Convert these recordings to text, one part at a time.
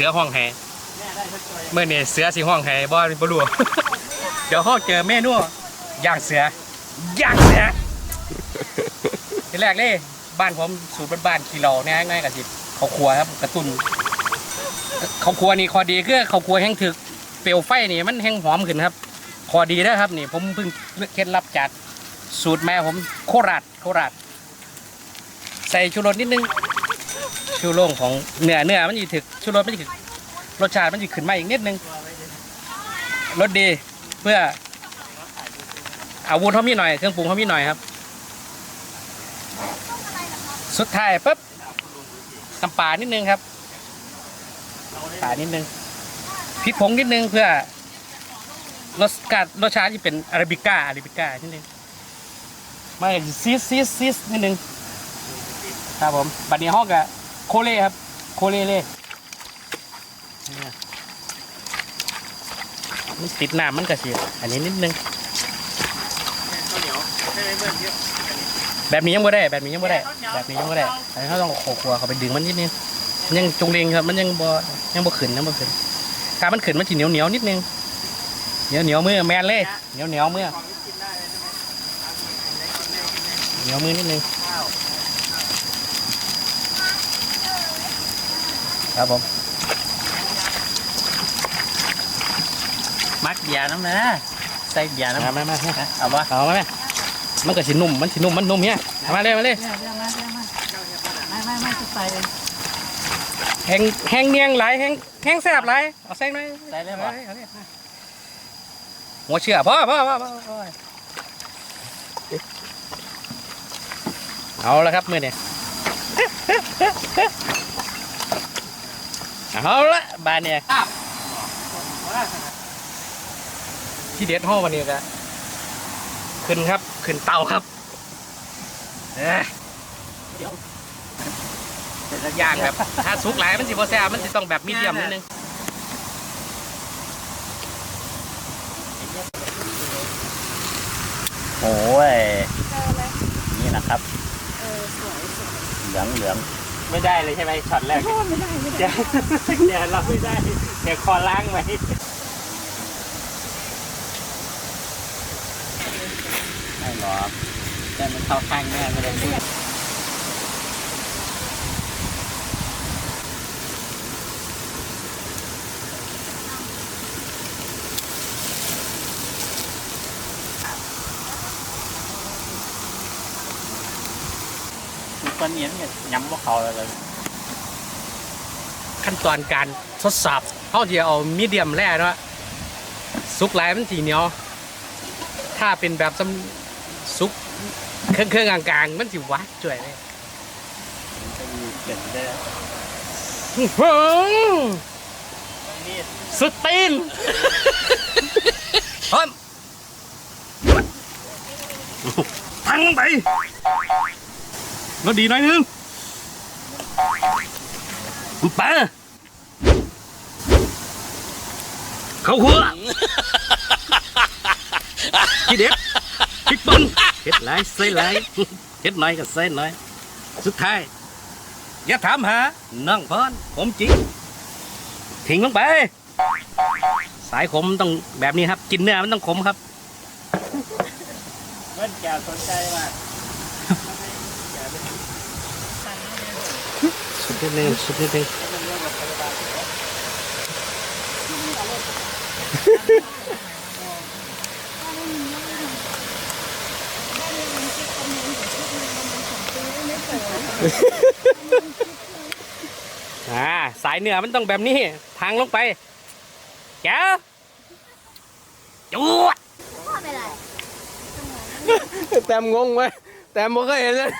สือห้องแห่เมื่อนี่เสือสีห้องแห่บ่บ่รู้ เดี๋ยวเขาเจอเมนูย่างเสือย่างเสือทีแรกเลยบ้านผมสูตรบ้านๆขี้เราเนี่ยง่ายกับสิเขาวครัวครับกระตุนเขาวครัวนี่ข้อดีคือเขาวครัวแห้งถึกเปลวไฟนี่มันแห้งหอมขึ้นครับข้อดีนะครับนี่ผมเพิ่งเคล็ดลับจากสูตรแม่ผมโคราชโคราชใส่ชูรสนิดนึง ชูโรงของเนื้อเนื้อมันจะถึกชูรสมันจะถึกรสชาติมันจะขึ้นมาอีกนิดนึงรสดีเพื่ออาวุธเขามีหน่อยเครื่องปรุงเขามีหน่อยครับ สุดท้ายปุ๊บน้ำปลานิดนึงครับปลานิดนึงพริกผงนิดนึงเพื่อรสกาดรสชาติที่เป็นอาราบิก้าอาราบิก้านิดนึงมาซีซีซีนิดนึงครับผมบัดนี้ห้องกับ โคเล่ครับ โคเล่เล่เนี่ยมันติดน้ำมันกระเสียอันนี้นิดนึงแบบนี้ยังไม่ได้ แบบนี้ยังไม่ได้ แบบนี้ยังไม่ได้ อันนี้เขาต้องโขกหัวเขาไปดึงมันนิดนึงยังจงเลงครับ มันยังบ่ยังบ่ขึ้นยังบ่ขึ้นถ้ามันขึ้นมันจะเหนียวเหนียวนิดนึง เหนียวเหนียวมือแมนเลย เหนียวเหนียวมือเหนียวมือนิดนึง ครับผม มักเบียร์น้ำนะใส่เบียร์น้ำมามามามาเอาวะเอามาไหมมันก็สินุ่ม มันสินุ่ม มันนุ่มเนี่ยเอามาเลยมาเลยเบียร์เบียร์มาเบียร์มาไม่ไม่ไม่จะใส่แห้งแห้งเนียงไหลายแห้งแห้งแซ่บไหลายเอาแซงหน่อยใส่เลยเอาบ่เลยเอาเลยหัวเชื่อพ่อพ่อพ่อพ่อพ่อเอาแล้วครับมือเนี่ย เอาละบานเนี่ยที่เด็ดห้อวันนี้ก็ขึ้นครับ ขึ้นเตาครับเอ้ยย่างแบบถ้าสุกหลายมันสิบ่แซ่บมันสิต้องแบบมีเดียมนิดนึงโอ้ยนี่นะครับเออสวยสวยเหลืองเหลือง ไม่ได้เลยใช่ไหมช็อตแรกโทษไม่ได้ ไม่ได้เดี๋ยวเดี๋ยวเราไม่ได้ เดี๋ยวคอล้างไหมไม่หรอกแต่มันเข้าข้างแม่ไม่ได้พูดมีคน เนียนเนี่ยย้ำว่าเขาเลยขั้นตอนการทดสอบเขาจะเอามีเดียมแร่เนาะสุกหลายมันสีเหนียว ถ้าเป็นแบบซุกเครื่องเครื่องกลางๆมันสิวัดจ่วยเลยเกิดได้สุดตีนพร้อมทั้งไป รถดีหน่อยนึงปลาเขาหัวที่เด็ดพริกป่นเห็ดหลายใส่หลายเห็ดน้อยก็ใส่น้อย สุดท้าย อย่าถามหาน้องพรผมจริงทิ้งลงไป สายขมต้องแบบนี้ครับ กินเนื้อมันต้องขมครับเพื่อนแกสนใจมาก สุด นิดนึงสุดนิดนึงอ่าสายเนื้อมันต้องแบบนี้ ทางลงไปแก้วจวดพ่อเป็นไรแต้มงงไหมแต้มบ่เคยเห็นเลย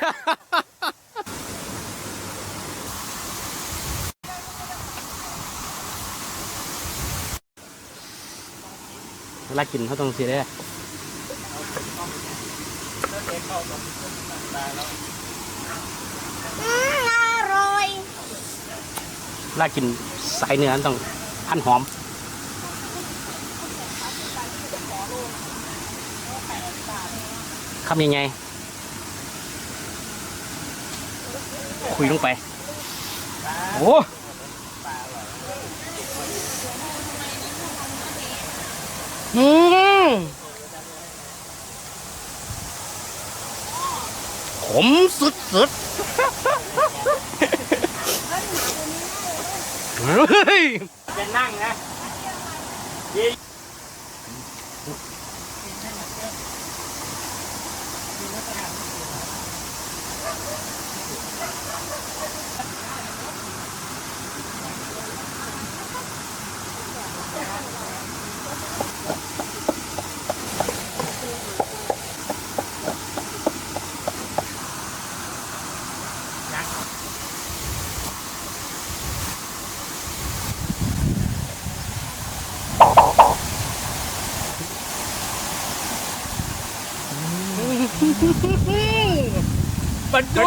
เวลากินเขาต้องสีได้อืมอร่อยเวลากินสายเนื้อมันต้องพันหอมคำยังไง คุยลงไป โอ้ ขมสุดสุดเฮ้ยจะนั่งนะ มันดู